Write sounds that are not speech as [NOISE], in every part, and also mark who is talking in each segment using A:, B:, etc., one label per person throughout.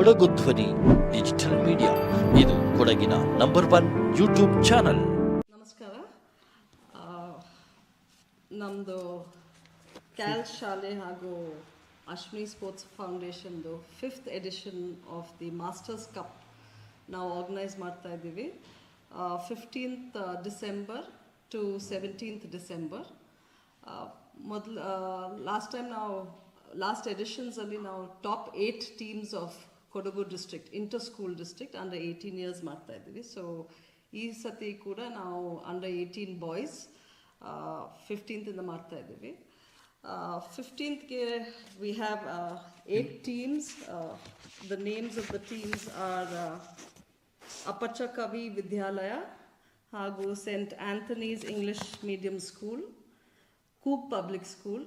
A: Kodagu Dhwani digital media ಇದು ಕೊಡಗಿನ number one YouTube channel
B: ನಮಸ್ಕಾರ. ನಮ್ಮದು ಕ್ಯಾಲ್ ಶಾಲೆ ಹಾಗೂ Ashwini sports ಫೌಂಡೇಶನ್ದು fifth edition of the Masters Cup ನಾವು ಆರ್ಗನೈಸ್ ಮಾಡ್ತಾ ಇದ್ದೀವಿ. Fifteenth December to seventeenth December ಮೊದಲು ಲಾಸ್ಟ್ ಟೈಮ್ ನಾವು ಲಾಸ್ಟ್ ಎಡಿಷನ್ಸಲ್ಲಿ ನಾವು top eight teams of Kodagu district inter school district under eighteen years ಮಾಡ್ತಾ ಇದ್ದೀವಿ. ಸೊ ಈ ಸತಿ ಕೂಡ ನಾವು ಅಂಡರ್ ಏಯ್ಟೀನ್ ಬಾಯ್ಸ್ ಫಿಫ್ಟೀನ್ತಿಂದ ಮಾಡ್ತಾ ಇದ್ದೀವಿ. ಫಿಫ್ಟೀನ್ತ್ಗೆ we have eight teams the names of the teams are Appachcha Kavi Vidyalaya ಹಾಗೂ saint Anthony's English medium school coop public school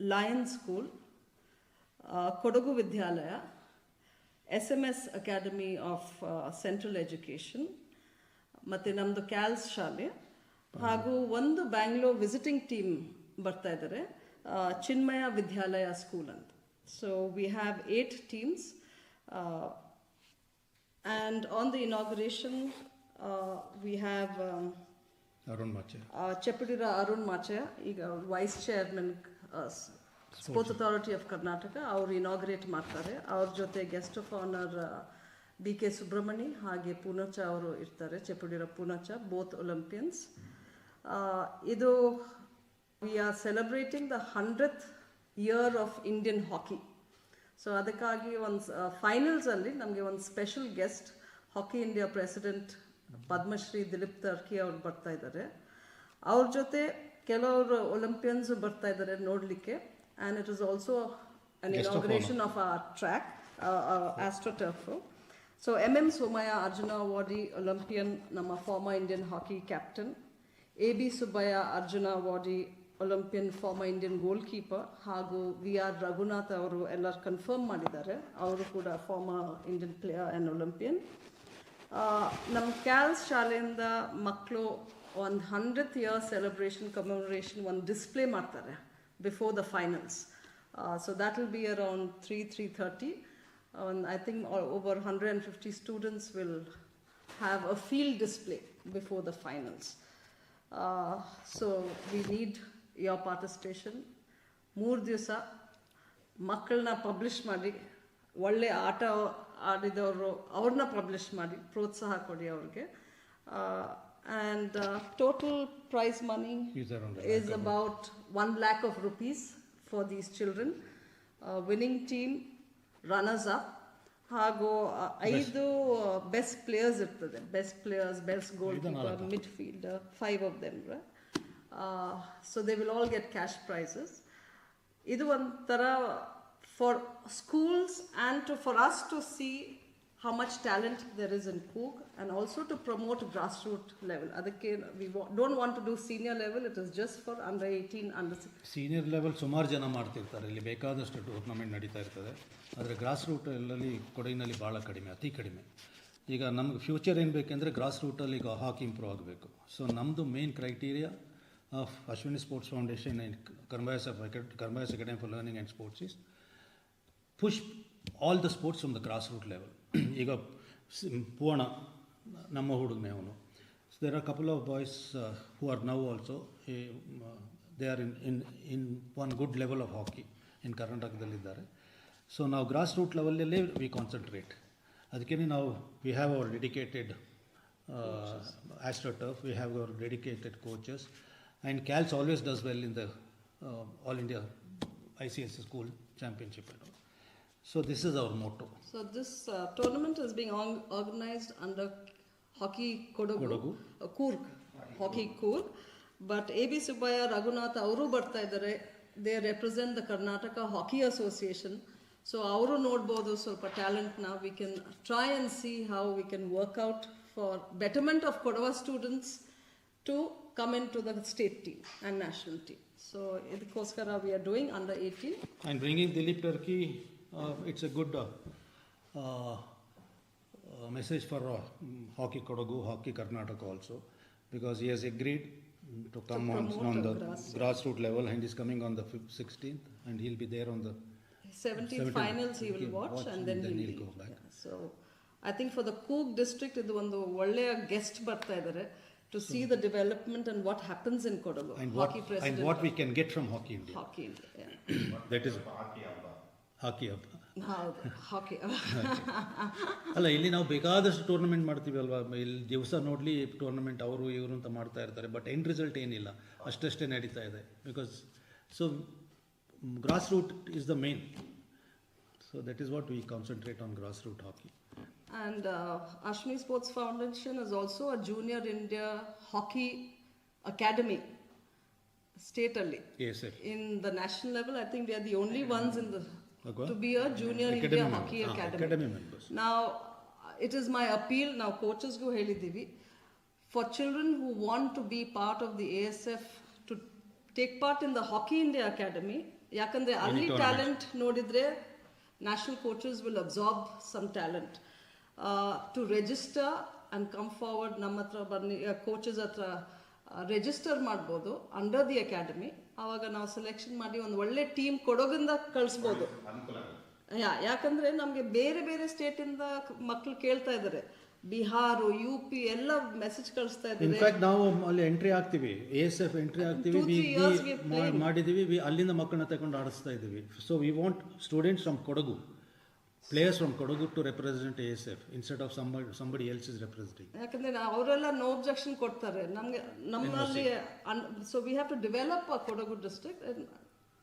B: lion school Kodagu Vidyalaya S M S academy of central education ಮತ್ತು ನಮ್ಮದು ಕ್ಯಾಲ್ಸ್ ಶಾಲೆ. ಹಾಗೂ ಒಂದು Bangalore visiting team ಬರ್ತಾ ಇದ್ದಾರೆ Chinmaya Vidyalaya school ಅಂತ. So we have eight teams and on the inauguration we have
C: Arun Mache
B: Chappadira Arun Mache ಈಗ vice chairman sports authority of Karnataka ಅವರು ಇನಾಗ್ರೇಟ್ ಮಾಡ್ತಾರೆ. ಅವ್ರ ಜೊತೆ guest of honour B K Subrahmani ಹಾಗೆ ಪೂನಚ ಅವರು ಇರ್ತಾರೆ ಚೆಪ್ಪುಡಿರ ಪೂನಚ ಬೋತ್ ಒಲಿಂಪಿಯನ್ಸ್ ಇದು we are celebrating the hundredth year of Indian hockey so ಅದಕ್ಕಾಗಿ ಒಂದು ಫೈನಲ್ಸಲ್ಲಿ ನಮಗೆ ಒಂದು special guest hockey India president Padmashri Dilip Tirkey ಅವ್ರು ಬರ್ತಾ ಇದ್ದಾರೆ. ಅವ್ರ ಜೊತೆ ಕೆಲವರು ಒಲಿಂಪಿಯನ್ಸ್ ಬರ್ತಾ ಇದ್ದಾರೆ ನೋಡಲಿಕ್ಕೆ. And it is also an inauguration of a track astroturf so M M Somaiah Arjuna awardee Olympian ನಮ್ಮ former Indian hockey captain A B Subbaiah Arjuna awardee Olympian former Indian goalkeeper ಹಾಗೂ V R Raghunath ಅವರು ಎಲ್ಲರೂ confirm ಮಾಡಿದ್ದಾರೆ. ಅವರು ಕೂಡ former Indian player and Olympian ನಮ್ಮ ಕ್ಯಾಲ್ಸ್ ಶಾಲೆಯಿಂದ ಮಕ್ಕಳು ಒಂದು ಹಂಡ್ರೆತ್ ಇಯರ್ ಸೆಲೆಬ್ರೇಷನ್ ಕಮೆಮೊರೇಷನ್ ಒಂದು ಡಿಸ್ಪ್ಲೇ ಮಾಡ್ತಾರೆ. before the finals so that will be around three three thirty ಒಂದು I think over hundred and fifty students will have a field display before the finals so we need your participation ಮೂರು ದಿವಸ ಮಕ್ಕಳನ್ನ publish ಮಾಡಿ ಒಳ್ಳೆ ಆಟ ಆಡಿದವರು ಅವ್ರನ್ನ publish ಮಾಡಿ ಪ್ರೋತ್ಸಾಹ ಕೊಡಿ ಅವ್ರಿಗೆ and total prize money
C: Is around
B: is about one lakh of rupees for these children. Uh, winning team, runners up. ಹಾಗೂ ಆ, ಐದು ಬೆಸ್ಟ್ ಪ್ಲೇಯರ್ಸ್ ಇರ್ತದೆ best players best goalkeeper midfielder five of them so they will all get cash prizes ಇದು ಒಂಥರ for schools and to for us to see how much talent there is in Coog and also to promote grassroots level. Level ಅದಕ್ಕೆ we don't want to do senior level it is just for under eighteen under
C: senior level ಸುಮಾರು ಜನ ಮಾಡ್ತಿರ್ತಾರೆ. ಇಲ್ಲಿ ಬೇಕಾದಷ್ಟು tournament ನಡೀತಾ ಇರ್ತದೆ. ಆದರೆ grass root ಎಲ್ಲಲ್ಲಿ ಕೊಡಗಿನಲ್ಲಿ ಭಾಳ ಕಡಿಮೆ, ಅತಿ ಕಡಿಮೆ. ಈಗ ನಮ್ಗೆ ಫ್ಯೂಚರ್ ಏನು ಬೇಕೆಂದರೆ ಗ್ರಾಸ್ ರೂಟಲ್ಲಿ ಈಗ ಹಾಕಿ ಇಂಪ್ರೂವ್ ಆಗಬೇಕು. ಸೊ ನಮ್ಮದು main criteria of Ashwini sports foundation and Karmayas of Karmayas academy for learning and sports is push all the sports from the grass root level. [CLEARS THROAT] ಈಗ ಪೂರ್ಣ ನಮ್ಮ ಹುಡುಗನೇ ಅವನು. So there are couple of boys who are now also they are in in in one good level of hockey in ಕರ್ನಾಟಕದಲ್ಲಿದ್ದಾರೆ so ನಾವು grass root ಲೆವೆಲಲ್ಲೇ we concentrate ಅದಕ್ಕೇ ನಾವು we have our dedicated astroturf we have our dedicated coaches and Kals always does well in the all India I C S school championship and all. So this is our motto.
B: So this uh, tournament is being on- organized under Hockey Kodagu,
C: Kodagu.
B: uh, Coorg, Hockey Coorg. But A B Subbaya, Raghunath ಅವರು ಬರ್ತಾ ಇದ್ದಾರೆ they represent the Karnataka hockey association so ಅವರು ನೋಡ್ಬೋದು ಸ್ವಲ್ಪ ಟ್ಯಾಲೆಂಟ್ನ we can try and see how we can work out for betterment of Kodava students to come in to the state team and national team so ಇದಕ್ಕೋಸ್ಕರ we are doing under eighteen
C: And bringing Dilip Turkey, uh, it's a good uh, uh, uh, message for uh, mm, Hockey Kodagu, Hockey Karnataka also, because he has agreed mm, to come on,
B: promote
C: on
B: the
C: the
B: grass-
C: grassroots level and is coming on the fif- 16th and he'll be there on the
B: 17 finals he will watch and then he'll leave. Yeah. So I think for the Cook district ಇದು ಒಂದು ಒಳ್ಳೆಯ guest ಬರ್ತಾ ಇದ್ದಾರೆ to see the development and what happens in Kodagu
C: And what,
B: hockey
C: and
B: president
C: what we can get from Hockey India.
B: Hockey India
C: That is hockey ಹಬ್ಬ. [LAUGHS]
B: ಹಾಕಿ.
C: ಅಲ್ಲ ಇಲ್ಲಿ ನಾವು ಬೇಕಾದಷ್ಟು ಟೂರ್ನಮೆಂಟ್ ಮಾಡ್ತೀವಿ ಅಲ್ವಾ? ಇಲ್ಲಿ ದಿವಸ ನೋಡಲಿ ಟೂರ್ನಮೆಂಟ್ ಅವರು ಇವರು ಅಂತ ಮಾಡ್ತಾ ಇರ್ತಾರೆ. ಬಟ್ ಎಂಡ್ ರಿಸಲ್ಟ್ ಏನಿಲ್ಲ. ಅಷ್ಟಷ್ಟೇ ನಡೀತಾ ಇದೆ. Because so grass root is the main so that is what we concentrate on grass root hockey
B: And uh, sports Sports Foundation is also a junior India hockey academy state the
C: national level
B: In the national level, I think we are the only ones in the
C: Okay.
B: To be a junior
C: Academy
B: India hockey
C: Ah,
B: academy.
C: academy members.
B: Now, it is my appeal now coaches go ಹೇಳಿದ್ದೀವಿ for children who want to be part of the ASF to take part in the Hockey India Academy ಯಾಕಂದ್ರೆ ಅಲ್ಲಿ talent ನೋಡಿದ್ರೆ national coaches will absorb some talent to register and come forward ನಮ್ಮ ಹತ್ರ ಬನ್ನಿ coaches ಹತ್ರ register ಮಾಡ್ಬೋದು under the academy ಆವಾಗ ನಾವು ಸೆಲೆಕ್ಷನ್ ಮಾಡಿ ಒಂದು ಒಳ್ಳೆ ಟೀಮ್ ಕೊಡೋಗಿಂದ ಕಳಿಸ್ಬೋದು. ಯಾ ಯಾಕಂದ್ರೆ ನಮಗೆ ಬೇರೆ ಬೇರೆ ಸ್ಟೇಟಿಂದ ಮಕ್ಕಳು ಕೇಳ್ತಾ ಇದ್ದಾರೆ ಬಿಹಾರು ಯು ಪಿ ಎಲ್ಲ ಮೆಸೇಜ್ ಕಳಿಸ್ತಾ ಇದ್ದಾರೆ
C: ನಾವು ಅಲ್ಲಿ ಎಂಟ್ರಿ ಆಗ್ತೀವಿ ಎ ಎಸ್ ಎಫ್ ಎಂಟ್ರಿ ಆಗ್ತೀವಿ ಮಾಡಿದೀವಿ ಅಲ್ಲಿಂದ ಮಕ್ಕಳನ್ನ ತಗೊಂಡು ಆಡಿಸ್ತಾ ಇದ್ದೀವಿ. So we want students from Kodagu. Players from Kodagu to represent A S F instead of somebody somebody else is representing
B: ಯಾಕಂದ್ರೆ ನಾ- ಅವರೆಲ್ಲ ನೋ ಒಬ್ಜೆಕ್ಷನ್ ಕೊಡ್ತಾರೆ. ನಮಗೆ ನಮ್ಮಲ್ಲಿ so we have to develop a Kodagu district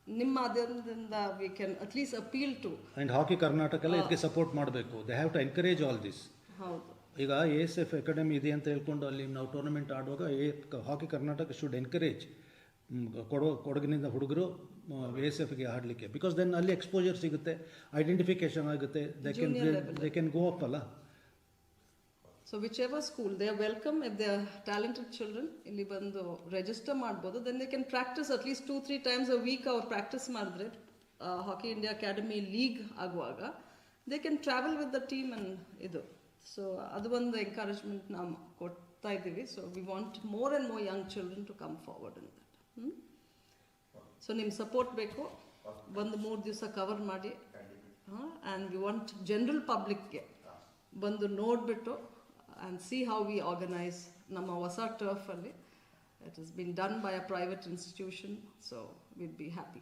B: ನಿಮ್ಮ ಅದರಿಂದ we can at least appeal
C: to and hockey Karnataka ಎಲ್ಲ ಇದಕ್ಕೆ ಸಪೋರ್ಟ್ ಮಾಡಬೇಕು. They have to encourage all this
B: ಹೌದು.
C: ಈಗ ಎ ಎಸ್ ಎಫ್ ಅಕಾಡೆಮಿ ಇದೆ ಅಂತ ಹೇಳ್ಕೊಂಡು ಅಲ್ಲಿ ನಾವು ಟೂರ್ನಮೆಂಟ್ ಆಡುವಾಗ ಹಾಕಿ ಕರ್ನಾಟಕ ಶುಡ್ ಎನ್ಕರೇಜ್ ಕೊಡೋ ಕೊಡಗಿನಿಂದ ಹುಡುಗರು ಎ ಎಸ್ ಎಫ್ಗೆ ಆಡಲಿಕ್ಕೆ. ಬಿಕಾಸ್ ದೆನ್ ಅಲ್ಲಿ ಎಕ್ಸ್ಪೋಜರ್ ಸಿಗುತ್ತೆ ಐಡೆಂಟಿಫಿಕೇಶನ್ ಆಗುತ್ತೆ they can they can go up ಅಲ್ಲ
B: so whichever school they are welcome if they are talented children ಇಲ್ಲಿ ಬಂದು ರಿಜಿಸ್ಟರ್ ಮಾಡ್ಬೋದು. Then they can practise at least two three times a week ಅವ್ರು practice ಮಾಡಿದ್ರೆ hockey India academy league ಆಗುವಾಗ they can travel with the team and ಇದು. So ಅದು ಒಂದು encouragement ನಾವು ಕೊಡ್ತಾ ಇದ್ದೀವಿ. So we want more and more young children to come forward in that so ನಿಮ್ಮ ಸಪೋರ್ಟ್ ಬೇಕು. ಒಂದು ಮೂರು ದಿವಸ ಕವರ್ ಮಾಡಿ. ಆ್ಯಂಡ್ ವಿ ವಾಂಟ್ ಜನರಲ್ ಪಬ್ಲಿಕ್ಗೆ ಬಂದು ನೋಡಿಬಿಟ್ಟು and see how we organise ನಮ್ಮ ಹೊಸ ಟರ್ಫಲ್ಲಿ it is been done by a private institution so will be happy